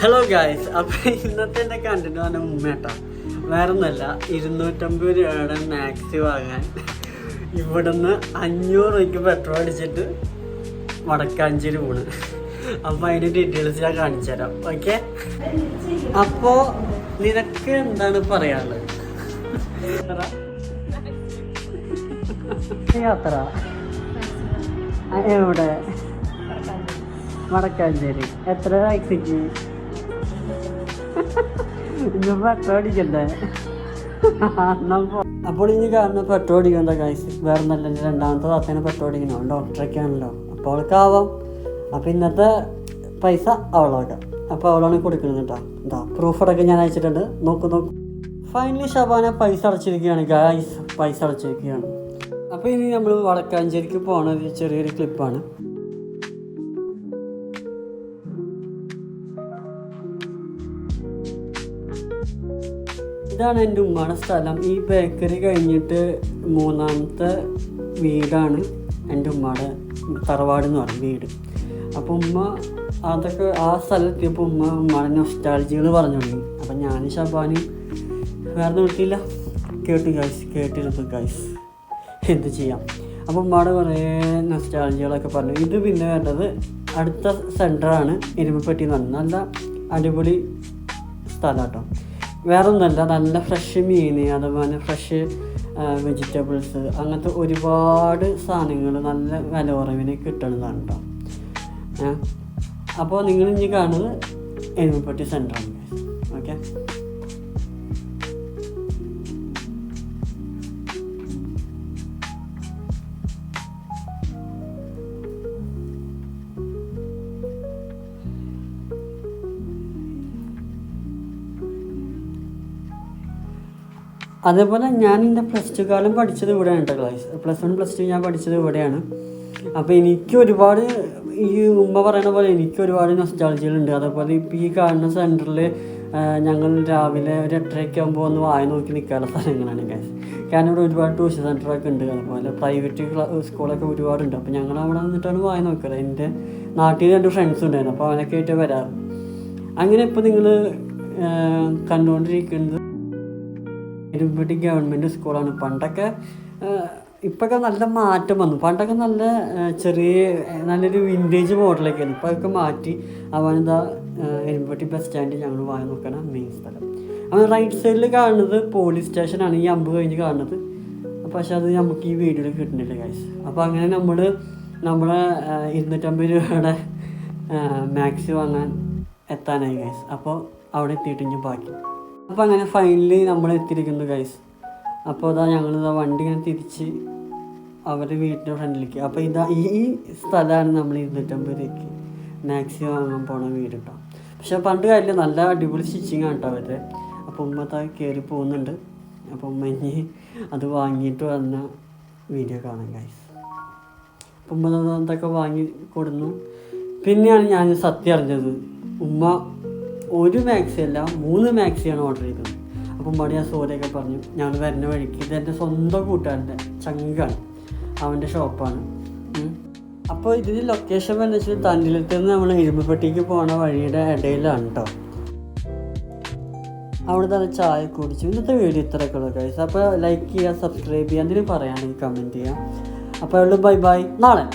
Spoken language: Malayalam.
ഹലോ ഗായ്സ് അപ്പൊ ഇന്നത്തെ എന്റെ കണ്ടന്റ് പറഞ്ഞ ഉമ്മേട്ടാ വേറെ ഒന്നല്ല ഇരുന്നൂറ്റമ്പത് രൂപയുടെ മാക്സി വാങ്ങാൻ ഇവിടുന്ന് അഞ്ഞൂറ് രൂപയ്ക്ക് പെട്രോൾ അടിച്ചിട്ട് വടക്കാഞ്ചേരി പോണ്. അപ്പൊ അതിന്റെ ഡീറ്റെയിൽസ് ഞാൻ കാണിച്ചു തരാം. ഓക്കെ അപ്പോ നിനക്ക് എന്താണ് പറയാനുള്ളത്? യാത്ര. എവിടെ? വടക്കാഞ്ചേരി എത്ര ടാക്സിക്ക് ഇന്ന് പട്ടോടിക്കണ്ടേ. അപ്പോൾ ഇനി കാരണം പെട്ടോടിക്കണ്ട കൈസ് വേറെ നല്ല രണ്ടാമത്തെ താത്തേനെ പെട്ടോടിക്കണോ ഡോക്ടറൊക്കെ ആണല്ലോ. അപ്പോൾ അവൾക്കാവാം അപ്പോൾ ഇന്നത്തെ പൈസ അവളോട്ട് അപ്പോൾ അവളാണ് കൊടുക്കുന്നത് കേട്ടോ. എന്താ പ്രൂഫ് അടക്കം ഞാൻ അയച്ചിട്ടുണ്ട്. നോക്കൂ നോക്കൂ. ഫൈനലി ഷബാന പൈസ അടച്ചിരിക്കുകയാണ് ഗായ്സ് പൈസ അടച്ചിരിക്കുകയാണ്. അപ്പോൾ ഇനി നമ്മൾ വടക്കാഞ്ചേരിക്ക് പോണ ഒരു ചെറിയൊരു ക്ലിപ്പാണ് ഇതാണ് എന്റെ ഉമ്മയുടെ സ്ഥലം. ഈ ബേക്കറി കഴിഞ്ഞിട്ട് മൂന്നാമത്തെ വീടാണ് എന്റെ ഉമ്മയുടെ തറവാട് എന്ന് പറയും വീട്. അപ്പോൾ ഉമ്മ അതൊക്കെ ആ സ്ഥലത്തെത്തിയപ്പോൾ ഉമ്മ ഉമ്മയുടെ നൊസ്റ്റാളജികൾ പറഞ്ഞു തുടങ്ങി അപ്പം ഞാൻ ഷബാനും വേറെ നോക്കിയില്ല. കേട്ടു ഗൈസ് കേട്ടിരുന്നു ഗൈസ് എന്ത് ചെയ്യാം? അപ്പോൾ ഉമ്മയുടെ കുറേ നൊസ്റ്റാളജികളൊക്കെ പറഞ്ഞു. ഇത് പിന്നെ വേണ്ടത് അടുത്ത സെന്ററാണ് ഇരുമ്പപ്പെട്ടി എന്ന് പറഞ്ഞത് നല്ല അടിപൊളി സ്ഥലം കേട്ടോ. വേറെ ഒന്നുമല്ല നല്ല ഫ്രഷ് മീൻ അതുപോലെ ഫ്രഷ് വെജിറ്റബിൾസ് അങ്ങനത്തെ ഒരുപാട് സാധനങ്ങൾ നല്ല വില കുറവിന് കിട്ടുന്നതാണ് കേട്ടോ? അപ്പോൾ നിങ്ങൾ ഇനി കാണുന്നത് എരുമപ്പെട്ടി സെന്ററാണ് അതേപോലെ ഞാൻ എന്റെ പ്ലസ് ടു കാലം പഠിച്ചത് ഇവിടെയാണ് class plus one plus two ഞാൻ പഠിച്ചത് ഇവിടെയാണ്. അപ്പോൾ എനിക്ക് ഒരുപാട് ഈ ഉമ്മ പറയുന്ന പോലെ എനിക്ക് ഒരുപാട് നൊസ്റ്റാളജികളുണ്ട് അതേപോലെ ഇപ്പോൾ ഈ കാണുന്ന സെന്ററിൽ ഞങ്ങൾ രാവിലെ ഒരു എട്ടരയ്ക്ക് ആകുമ്പോൾ ഒന്ന് വായ നോക്കി നിൽക്കാനുള്ള സ്ഥലങ്ങളാണ് ഗൈസ് കാരണം ഇവിടെ ഒരുപാട് ട്യൂഷൻ സെന്ററൊക്കെ ഉണ്ട്. അതുപോലെ പ്രൈവറ്റ് സ്കൂളൊക്കെ ഒരുപാടുണ്ട്. അപ്പോൾ ഞങ്ങൾ അവിടെ നിന്നിട്ടാണ് വായ നോക്കുന്നത് എന്റെ നാട്ടിൽ രണ്ട് ഫ്രണ്ട്സ് ഉണ്ടായിരുന്നു. അപ്പോൾ അവനൊക്കെ ആയിട്ട് വരാറ്. അങ്ങനെ ഇപ്പോൾ നിങ്ങൾ കണ്ടുകൊണ്ടിരിക്കുന്നത് ഇരുമ്പടി ഗവൺമെന്റ് സ്കൂളാണ്. പണ്ടൊക്കെ ഇപ്പൊക്കെ നല്ല മാറ്റം വന്നു. പണ്ടൊക്കെ നല്ല ചെറിയ നല്ലൊരു വിന്റേജ് മോഡലൊക്കെയാണ് ഇപ്പോൾ അതൊക്കെ മാറ്റി അവനെന്താ എരുമ്പട്ടി ബസ് സ്റ്റാൻഡ് ഞങ്ങൾ വാങ്ങി നോക്കണ മെയിൻ സ്ഥലം. അവൻ റൈറ്റ് സൈഡിൽ കാണുന്നത് പോലീസ് സ്റ്റേഷനാണ് ഈ അമ്പ് കഴിഞ്ഞ് കാണുന്നത്. പക്ഷെ അത് നമുക്ക് ഈ വീഡിയോയിൽ കിട്ടുന്നില്ല ഗൈസ് അപ്പോൾ അങ്ങനെ നമ്മൾ നമ്മളെ ഇരുന്നൂറ്റമ്പത് രൂപയുടെ മാക്സി വാങ്ങാൻ എത്താനായി ഗൈസ് അപ്പോൾ അവിടെ എത്തിയിട്ട് ഇനി ബാക്കി. അപ്പോൾ അങ്ങനെ ഫൈനലി നമ്മൾ എത്തിയിരിക്കുന്നു ഗൈസ് അപ്പോൾ അതാ ഞങ്ങൾ ഇതാ വണ്ടി ഇങ്ങനെ തിരിച്ച് അവരുടെ വീട്ടിന്റെ ഫ്രണ്ടിലേക്ക്. അപ്പോൾ ഇതാ ഈ സ്ഥലമാണ് നമ്മൾ ഇരുന്നൂറ്റമ്പത് രൂപയ്ക്ക് മാക്സി വാങ്ങാൻ പോണ വീട് കേട്ടോ പക്ഷെ പണ്ട് കാര്യമില്ല നല്ല അടിപൊളി സ്റ്റിച്ചിങ് ആണ് കേട്ടോ അവരുടെ. അപ്പോൾ ഉമ്മ താ കയറി പോകുന്നുണ്ട്. അപ്പോൾ ഉമ്മ ഇനി അത് വാങ്ങിയിട്ട് വന്ന വീഡിയോ കാണാം ഗൈസ് അപ്പം ഉമ്മ അതൊക്കെ വാങ്ങി കൊടുന്നു. പിന്നെയാണ് ഞാൻ സത്യം അറിഞ്ഞത്. ഉമ്മ ഒരു മാക്സി അല്ല മൂന്ന് മാക്സിയാണ് ഓർഡർ ചെയ്തത്. അപ്പം ഉമ്മയോട് ഞാൻ സോറിയൊക്കെ പറഞ്ഞു ഞങ്ങൾ വരുന്ന വഴിക്ക് ഇത് എന്റെ സ്വന്തം കൂട്ടുകാരന്റെ ചങ്കാണ്. അവന്റെ ഷോപ്പാണ്. അപ്പോൾ ഇതിന് ലൊക്കേഷൻ എന്ന് വെച്ചാൽ തണ്ടിലത്ത് നിന്ന് നമ്മൾ ഇരുമ്പപ്പെട്ടിക്ക് പോണ വഴിയുടെ ഇടയിലാണ് കേട്ടോ അവിടെ തന്നെ ചായ കുടിച്ചു. ഇന്നത്തെ വീഡിയോ ഇത്രയൊക്കെ ഉള്ളൂ കഴിച്ചു അപ്പോൾ ലൈക്ക് ചെയ്യുക സബ്സ്ക്രൈബ് ചെയ്യുക എന്തിനും പറയുകയാണെങ്കിൽ കമന്റ് ചെയ്യാം അപ്പോൾ ബൈ ബൈ നാളെ.